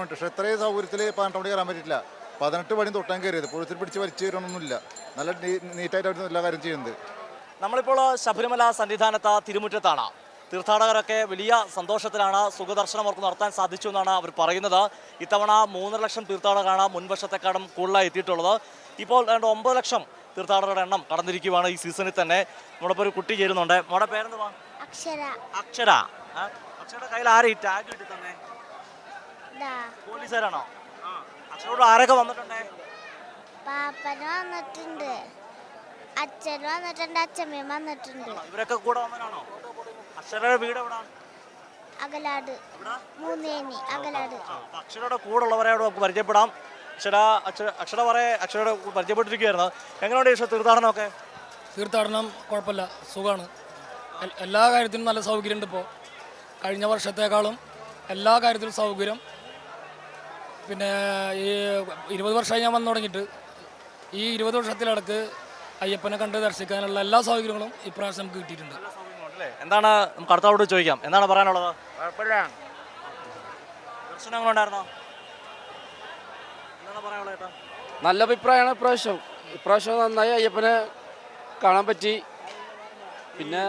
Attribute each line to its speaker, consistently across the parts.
Speaker 1: പക്ഷേ ഇത്രയും സൗകര്യത്തിൽ പതിനെട്ട് മണി കയറാൻ പറ്റില്ല പതിനെട്ട് മണി തൊട്ടാൻ കയറിയത്. പുഴത്തിൽ പിടിച്ച് വലിച്ചു കയറണമെന്നൊന്നുമില്ല നല്ല നീറ്റായിട്ട് നീറ്റായിട്ടായിരുന്നു എല്ലാ കാര്യം ചെയ്യുന്നത്
Speaker 2: നമ്മളിപ്പോൾ ശബരിമല സന്നിധാനത്ത് തിരുമുറ്റത്താണ്. തീർത്ഥാടകരൊക്കെ വലിയ സന്തോഷത്തിലാണ് സുഖദർശനം അവർക്ക് നടത്താൻ സാധിച്ചു എന്നാണ് അവർ പറയുന്നത്. ഇത്തവണ മൂന്നര ലക്ഷം തീർത്ഥാടകരാണ് മുൻവർഷത്തെക്കാളും കൂടുതലായി എത്തിയിട്ടുള്ളത്. ഇപ്പോൾ ഏതാണ്ട് ഒമ്പത് ലക്ഷം തീർത്ഥാടകരുടെ എണ്ണം കടന്നിരിക്കുകയാണ് ഈ സീസണിൽ തന്നെ. നമ്മുടെ ഒരു കുട്ടി ചേരുന്നുണ്ട്. നമ്മുടെ പേരെന്തുവാ?
Speaker 3: അക്ഷര.
Speaker 2: അക്ഷര. അക്ഷര അക്ഷരയുടെ കയ്യിൽ ആരെയും ടാഗ് കിട്ടി തന്നെ പോലീസുകാരാണോ? അച്ഛനോട് ആരൊക്കെ വന്നിട്ടുണ്ടേ?
Speaker 3: പാപ്പന് വന്നിട്ടുണ്ട്. അച്ഛൻ വന്നിട്ടുണ്ട് അച്ഛമ്മയും വന്നിട്ടുണ്ട്.
Speaker 2: ഇവരൊക്കെ കൂടെ വന്നതാണോ അക്ഷരയുടെ വീട് എവിടെ?
Speaker 3: അകലാട്. മൂന്നേനി അകലാട്.
Speaker 2: അക്ഷരയുടെ കൂടെ ഉള്ളവരെയോട് നമുക്ക് പരിചയപ്പെടാം. അക്ഷര അക്ഷര അക്ഷര പറയെ അക്ഷരയുടെ പരിചയപ്പെട്ടിരിക്കുകയായിരുന്നു. എങ്ങനെയുണ്ട് ഈ തീർത്ഥാടനമൊക്കെ?
Speaker 4: തീർത്ഥാടനം കുഴപ്പമില്ല സുഖമാണ്. എല്ലാ കാര്യത്തിനും നല്ല സൗകര്യമുണ്ട് ഇപ്പോൾ കഴിഞ്ഞ വർഷത്തേക്കാളും എല്ലാ കാര്യത്തിലും സൗകര്യം. പിന്നെ ഈ ഇരുപത് വർഷമായി ഞാൻ വന്നു തുടങ്ങിയിട്ട് ഈ ഇരുപത് വർഷത്തിലടക്ക് അയ്യപ്പനെ കണ്ട് ദർശിക്കാനുള്ള എല്ലാ സൗകര്യങ്ങളും ഇപ്രാവശ്യം നമുക്ക് കിട്ടിയിട്ടുണ്ട്.
Speaker 2: എന്താണ് നമുക്ക് അടുത്തോട് ചോദിക്കാം. എന്താണ് പറയാനുള്ളത്? എന്താണ് പറയാനുള്ളത് ചേട്ടാ
Speaker 5: നല്ല അഭിപ്രായമാണ് ഇപ്രാവശ്യം. ഇപ്രാവശ്യം നന്നായി അയ്യപ്പനെ കാണാൻ പറ്റി. പിന്നെ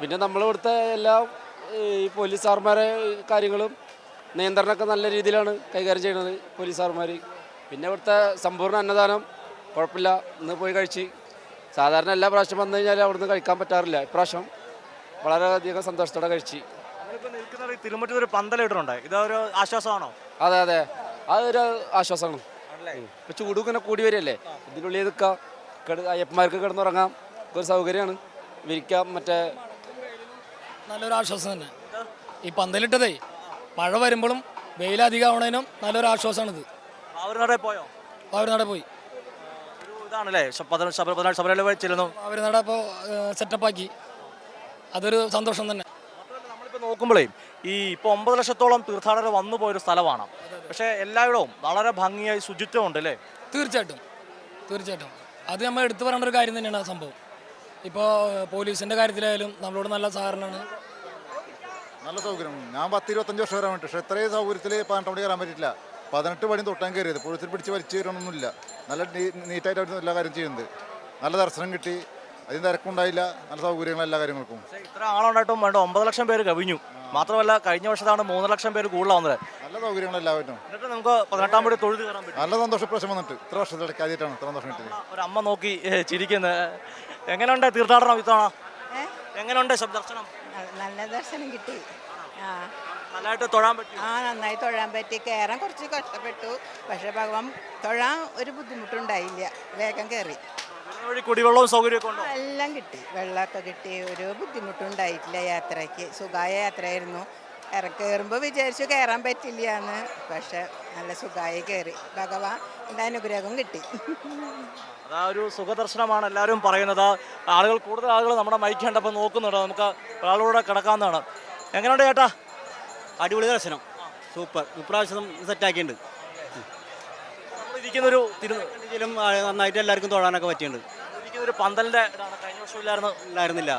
Speaker 5: പിന്നെ നമ്മളിവിടുത്തെ എല്ലാ ഈ പോലീസ് പോലീസുകാർമാരെ കാര്യങ്ങളും നിയന്ത്രണമൊക്കെ നല്ല രീതിയിലാണ് കൈകാര്യം ചെയ്യുന്നത് പോലീസുകാർമാർ. പിന്നെ ഇവിടുത്തെ സമ്പൂർണ അന്നദാനം കുഴപ്പമില്ല. ഇന്ന് പോയി കഴിച്ച് സാധാരണ എല്ലാ പ്രാവശ്യം വന്നു കഴിഞ്ഞാൽ അവിടുന്ന് കഴിക്കാൻ പറ്റാറില്ല. ഇപ്രാവശ്യം വളരെയധികം സന്തോഷത്തോടെ കഴിച്ച്.
Speaker 2: ഒരു ഇതൊരു ആശ്വാസമാണോ?
Speaker 5: അതെ അതെ. അതൊരു ആശ്വാസമാണ്. ഇപ്പൊ ചൂട് ഇങ്ങനെ കൂടി വരികയല്ലേ? ഇതിനുള്ളിൽ നിൽക്കാം. കിട അയ്യപ്പന്മാർക്ക് കിടന്നുറങ്ങാം. ഒരു സൗകര്യമാണ്. വിരിക്കാം മറ്റേ
Speaker 4: നല്ലൊരു ആശ്വാസം തന്നെ. ഈ പന്തലിട്ടതേ മഴ വരുമ്പോഴും വെയിലധികം ആവണതിനും നല്ലൊരു ആശ്വാസമാണിത്
Speaker 2: അവരുടെ പോയോ?
Speaker 4: അവർ പോയി.
Speaker 2: ഇതാണല്ലേ ശബരിമല ചെല്ലുന്നു.
Speaker 4: ഇപ്പോൾ സെറ്റപ്പാക്കി. അതൊരു സന്തോഷം തന്നെ.
Speaker 2: നമ്മളിപ്പോൾ നോക്കുമ്പോഴേ ഈ ഇപ്പോൾ ഒമ്പത് ലക്ഷത്തോളം തീർത്ഥാടകർ വന്നു പോയൊരു സ്ഥലമാണ്. പക്ഷേ എല്ലായിടവും വളരെ ഭംഗിയായി ശുചിത്വമുണ്ട് അല്ലേ?
Speaker 4: തീർച്ചയായിട്ടും. തീർച്ചയായിട്ടും. അത് നമ്മൾ എടുത്തു പറയേണ്ട ഒരു കാര്യം തന്നെയാണ് ആ സംഭവം. ഇപ്പോൾ പോലീസിന്റെ കാര്യത്തിലായാലും നമ്മളോട് നല്ല സഹകരണമാണ്.
Speaker 1: നല്ല സൗകര്യം. ഞാൻ പത്ത് ഇരുപത്തഞ്ച് വർഷം വരാൻ വേണ്ടി പക്ഷേ ഇത്രയും സൗകര്യത്തിൽ പതിനെട്ട് മണി കയറാൻ പറ്റില്ല പതിനെട്ട് മണി തൊട്ടാൻ കയറിയത്. പുഴത്തിൽ പിടിച്ച് വലിച്ചു കയറണമെന്നില്ല നല്ല നീറ്റായിട്ട് നീറ്റായിട്ടായിരുന്നു എല്ലാ കാര്യം ചെയ്യുന്നത് നല്ല ദർശനം കിട്ടി. അതിന് തിരക്കുണ്ടായില്ല. നല്ല സൗകര്യങ്ങൾ എല്ലാ കാര്യങ്ങൾക്കും.
Speaker 2: ഇത്ര ആളുണ്ടായിട്ടും വേണ്ട. ഒമ്പത് ലക്ഷം പേര് കവിഞ്ഞു. മാത്രമല്ല കഴിഞ്ഞ വർഷത്താണ് മൂന്ന് ലക്ഷം പേര് കൂടുതലാവുന്നത്.
Speaker 1: നല്ല സൗകര്യങ്ങൾ എല്ലാവരും.
Speaker 2: എന്നിട്ട് നമുക്ക് പതിനെട്ടാം തൊഴുത് കയറാൻ പറ്റും.
Speaker 1: നല്ല സന്തോഷം പ്രശ്നം വന്നിട്ട്. ഇത്ര വർഷത്തിൽ കാര്യമായിട്ടാണ് ഇത്ര സന്തോഷം കിട്ടിയത്.
Speaker 2: ഒരു അമ്മ നോക്കി ചിരിക്കുന്നത് എങ്ങനെയുണ്ട് തീർത്ഥാടനം ഇത്തവണ? എങ്ങനെയുണ്ട് ദർശനം?
Speaker 6: നല്ല ദർശനം കിട്ടി. ആ.
Speaker 2: നല്ലതായിട്ട് തൊഴാൻ പറ്റി
Speaker 6: ആ നന്നായി തൊഴാൻ പറ്റി. കയറാൻ കുറച്ച് കഷ്ടപ്പെട്ടു. പക്ഷെ ഭഗവാൻ തൊഴാൻ ഒരു ബുദ്ധിമുട്ടുണ്ടായില്ല. വേഗം കയറി
Speaker 2: കുടിവെള്ളവും സൗകര്യമൊക്കെ ഉണ്ടോ?
Speaker 6: എല്ലാം കിട്ടി. വെള്ളമൊക്കെ കിട്ടി. ഒരു ബുദ്ധിമുട്ടുണ്ടായിട്ടില്ല യാത്രയ്ക്ക്. സുഖമായ യാത്രയായിരുന്നു. കയറുമ്പോൾ വിചാരിച്ചു കയറാൻ പറ്റില്ല എന്ന് പക്ഷെ നല്ല സുഖമായി കയറി. ഭഗവാൻ എന്റെ അനുഗ്രഹം കിട്ടി.
Speaker 2: അതാ ഒരു സുഖദർശനമാണ് എല്ലാവരും പറയുന്നത്. ആളുകൾ കൂടുതൽ ആളുകൾ നമ്മുടെ മൈക്ക് കണ്ടപ്പോൾ നോക്കുന്നുണ്ട്. നമുക്ക് ഒരാളൂടെ കിടക്കാവുന്നതാണ്. എങ്ങനെയുണ്ട് ചേട്ടാ?
Speaker 7: അടിപൊളി ദർശനം. സൂപ്പർ. ഇപ്രാവശ്യം സെറ്റാക്കിയിട്ടുണ്ട്.
Speaker 2: ആക്കിയിട്ടുണ്ട് ഇരിക്കുന്നൊരു
Speaker 7: തിരുവനന്തപുരത്തിലും നന്നായിട്ട് എല്ലാവർക്കും തൊഴാനൊക്കെ പറ്റിയിട്ടുണ്ട്.
Speaker 2: ഇരിക്കുന്നൊരു ഒരു പന്തലിന്റെ കഴിഞ്ഞ വർഷം ഇല്ലായിരുന്നു. ഇല്ലായിരുന്നില്ല.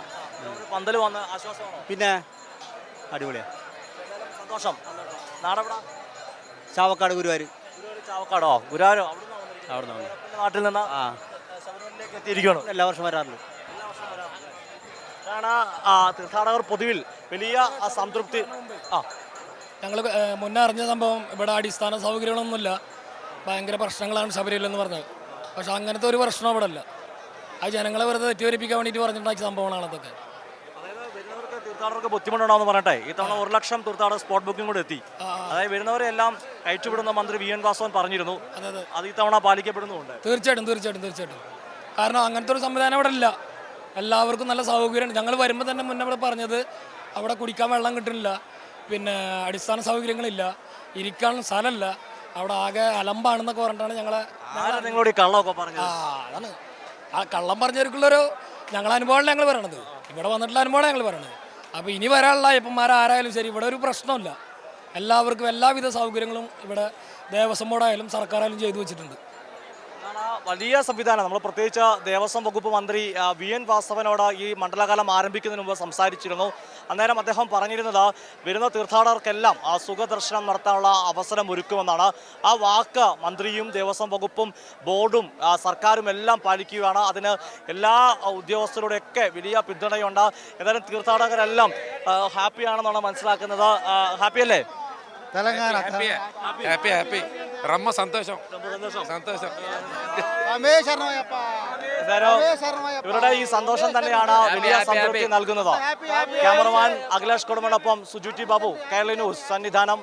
Speaker 2: പന്തൽ വന്ന് ആശ്വാസമാണ്?
Speaker 7: പിന്നെ അടിപൊളിയാ.
Speaker 2: സന്തോഷം. നാടെവിടാ?
Speaker 7: ചാവക്കാട് ഗുരുവായൂർ
Speaker 2: ഗുരുവായൂർ ചാവക്കാടോ? ഗുരുവായൂരോ? വന്നിരിക്കുന്നത്.
Speaker 7: അവിടെ
Speaker 2: നാട്ടിൽ നിന്ന്?
Speaker 7: ആ.
Speaker 2: ശബരിമലയിലേക്ക് എത്തിയിരിക്കുകയാണ്.
Speaker 7: എല്ലാ വർഷം വരാറുണ്ട്.
Speaker 2: അതാണ് ആ തീർത്ഥാടകർ പൊതുവിൽ വലിയ ആ സംതൃപ്തി. ആ.
Speaker 4: ഞങ്ങൾ മുന്നേ അറിഞ്ഞ സംഭവം ഇവിടെ അടിസ്ഥാന സൗകര്യങ്ങളൊന്നുമില്ല. ഭയങ്കര പ്രശ്നങ്ങളാണ് ശബരിമലെന്ന് പറഞ്ഞത്. പക്ഷെ അങ്ങനത്തെ ഒരു പ്രശ്നം ഇവിടെ അല്ല അത് ജനങ്ങളെ വെറുതെ തെറ്റിദ്ധരിപ്പിക്കാൻ വേണ്ടിയിട്ട് പറഞ്ഞിട്ടുണ്ടാക്കിയ സംഭവങ്ങളാണ് അതൊക്കെ.
Speaker 2: തീർത്ഥാടകർക്ക് ബുദ്ധിമുട്ടുണ്ടാവുമെന്ന് എന്ന് ഈ തവണ ഒരു ലക്ഷം തീർത്ഥാടക സ്പോട്ട് ബുക്കിംഗ് കൂടെ എത്തി. അതായത് വരുന്നവരെ എല്ലാം അയച്ചുവിടുന്ന മന്ത്രി വി എൻ വാസവൻ പറഞ്ഞിരുന്നു.
Speaker 4: അതെ അതെ.
Speaker 2: അത് ഈ തവണ പാലിക്കപ്പെടുന്നുമുണ്ട്.
Speaker 4: തീർച്ചയായിട്ടും തീർച്ചയായിട്ടും തീർച്ചയായിട്ടും. കാരണം അങ്ങനത്തെ ഒരു സംവിധാനം ഇവിടെ ഇല്ല. എല്ലാവർക്കും നല്ല സൗകര്യമുണ്ട്. ഞങ്ങൾ വരുമ്പോൾ തന്നെ മുന്നേ ഇവിടെ പറഞ്ഞത് അവിടെ കുടിക്കാൻ വെള്ളം കിട്ടുന്നില്ല. പിന്നെ അടിസ്ഥാന സൗകര്യങ്ങളില്ല. ഇരിക്കാൻ സ്ഥലമില്ല. അവിടെ ആകെ അലമ്പാണെന്നൊക്കെ പറഞ്ഞിട്ടാണ് ഞങ്ങളെ
Speaker 2: നിങ്ങളോട് ഈ കള്ളമൊക്കെ
Speaker 4: ആ
Speaker 2: പറഞ്ഞത്
Speaker 4: അതാണ്. ആ കള്ളം പറഞ്ഞവർക്കുള്ളൊരു ഞങ്ങളെ അനുഭവമാണ് ഞങ്ങൾ പറയണത്. ഇവിടെ വന്നിട്ടുള്ള അനുഭവമാണ് ഞങ്ങൾ പറയണത്. അപ്പോൾ ഇനി വരാനുള്ള അയ്യപ്പന്മാരാരായാലും ശരി ഇവിടെ ഒരു പ്രശ്നമില്ല എല്ലാവർക്കും എല്ലാവിധ സൗകര്യങ്ങളും ഇവിടെ ദേവസ്വം ബോർഡായാലും സർക്കാരായാലും ചെയ്തു വെച്ചിട്ടുണ്ട്.
Speaker 2: വലിയ സംവിധാനം. നമ്മൾ പ്രത്യേകിച്ച് ദേവസ്വം വകുപ്പ് മന്ത്രി വി. എൻ. വാസവനോട് ഈ മണ്ഡലകാലം ആരംഭിക്കുന്നതിന് മുമ്പ് സംസാരിച്ചിരുന്നു. അന്നേരം അദ്ദേഹം പറഞ്ഞിരുന്നത് വരുന്ന തീർത്ഥാടകർക്കെല്ലാം ആ സുഖദർശനം നടത്താനുള്ള അവസരം ഒരുക്കുമെന്നാണ്. ആ വാക്ക് മന്ത്രിയും ദേവസ്വം വകുപ്പും ബോർഡും സർക്കാരും എല്ലാം പാലിക്കുകയാണ്. അതിന് എല്ലാ ഉദ്യോഗസ്ഥരോടൊക്കെ വലിയ പിന്തുണയുണ്ട്. ഏതായാലും തീർത്ഥാടകരെല്ലാം ഹാപ്പിയാണെന്നാണ് മനസ്സിലാക്കുന്നത്. ഹാപ്പിയല്ലേ?
Speaker 1: తెలంగాణ
Speaker 8: హ్యాపీ హ్యాపీ రమ్మ సంతోషం సంతోషం
Speaker 2: എന്തായാലും ഇവരുടെ ഈ സന്തോഷം തന്നെയാണ് വലിയ സംതൃപ്തി നൽകുന്നത് ക്യാമറമാൻ അഖിലേഷ് കൊടുമണൊപ്പം സുജുറ്റി ബാബു കേരള ന്യൂസ് സന്നിധാനം